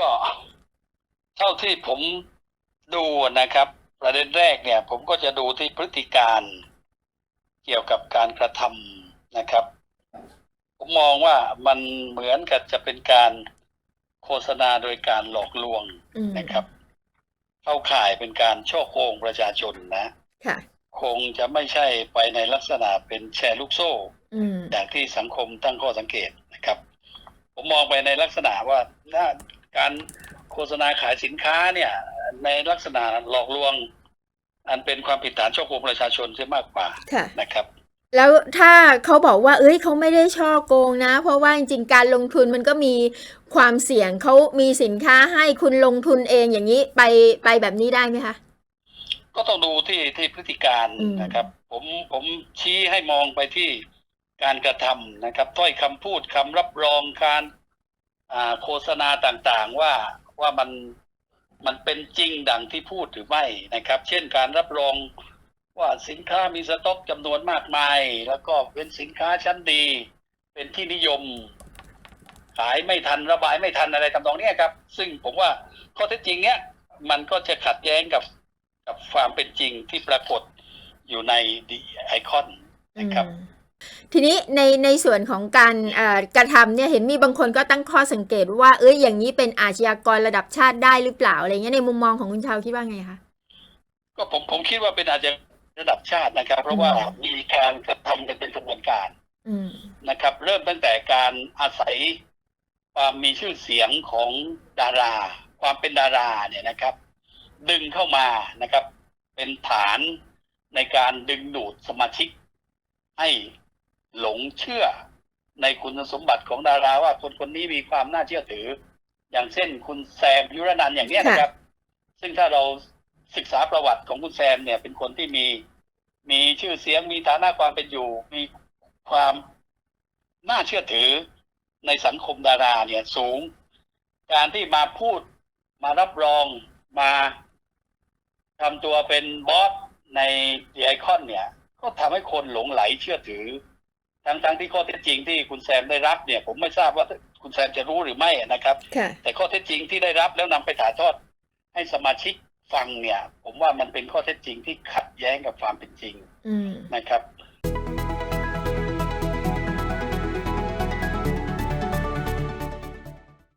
ก็เท่าที่ผมดูนะครับ ประเด็นแรกเนี่ย ผมก็จะดูที่พฤติการเกี่ยวกับการกระทำนะครับ ผมมองว่ามันเหมือนกับจะเป็นการโฆษณาโดยการหลอกลวงอืมนะครับ เข้าข่ายเป็นการช่อโกงประชาชนนะค่ะคงจะไม่ใช่ไปในลักษณะเป็นแชร์ลูกโซ่อืมอย่างที่สังคมตั้งข้อสังเกตนะครับ ผมมองไปในลักษณะว่าน่า การโฆษณาขายสินค้าเนี่ยในลักษณะหลอกลวง อันเป็นความผิดฐานช่อโกงประชาชนเสียมากกว่าค่ะ นะครับ แล้วถ้าเขาบอกว่า เอ้ยเขาไม่ได้ช่อโกงนะ เพราะว่าจริงๆการลงทุนมันก็มีความเสี่ยงเขามีสินค้าให้คุณลงทุนเองอย่างนี้ไปไปแบบนี้ได้ไหมคะ ก็ต้องดูที่ที่พฤติการอืม นะครับ ผมผมชี้ให้มองไปที่การกระทำนะครับถ้อยคำพูดคำรับรองการอ่า โฆษณาต่างๆว่าว่ามันมันเป็นจริงดังที่พูดหรือไม่นะครับ เช่นการรับรองว่าสินค้ามีสต็อกจำนวนมากมาย แล้วก็เป็นสินค้าชั้นดี เป็นที่นิยม ขายไม่ทันระบายไม่ทันอะไรทำนองเนี้ยครับ ซึ่งผมว่าข้อเท็จจริงเนี้ยมันก็จะขัดแย้งกับกับความเป็นจริงที่ปรากฏอยู่ในดีไอคอนนะครับ ทีนี้ในในส่วนของการเอ่อกระทำเนี่ยเห็นมีบางคนก็ตั้งข้อสังเกตว่าเอ้ยอย่างนี้เป็นอาชญากรระดับชาติได้หรือเปล่าอะไรเงี้ยในมุมมองของคุณชาวคิดว่าไงคะก็ผมผมคิดว่าเป็นอาจจะระดับชาตินะครับ เพราะว่ามีการกระทำกันเป็นกระบวนการอืมนะครับ เริ่มตั้งแต่การอาศัยความมีชื่อเสียงของดารา ความเป็นดาราเนี่ยนะครับ ดึงเข้ามานะครับ เป็นฐานในการดึงดูดสมาชิกให้ หลงเชื่อในคุณสมบัติของดาราว่าคนคนนี้มีความน่าเชื่อถือ อย่างเช่นคุณแซมยุรนันท์อย่างเนี้ยนะครับ ซึ่งถ้าเราศึกษาประวัติของคุณแซมเนี่ย เป็นคนที่มีมีชื่อเสียงมีฐานะความเป็นอยู่ มีความน่าเชื่อถือในสังคมดาราเนี่ยสูง การที่มาพูดมารับรองมาทำตัวเป็นบอสในดีไอคอนเนี่ย ก็ทำให้คนหลงไหลเชื่อถือ ทั้งทั้งที่ข้อเท็จจริงที่คุณแซมได้รับเนี่ย ผมไม่ทราบว่าคุณแซมจะรู้หรือไม่นะครับค่ะแต่ข้อเท็จจริงที่ได้รับแล้วนำไปถ่ายทอด ให้สมาชิกฟังเนี่ย ผมว่ามันเป็นข้อเท็จจริงที่ขัดแย้งกับความเป็นจริงอืมนะครับ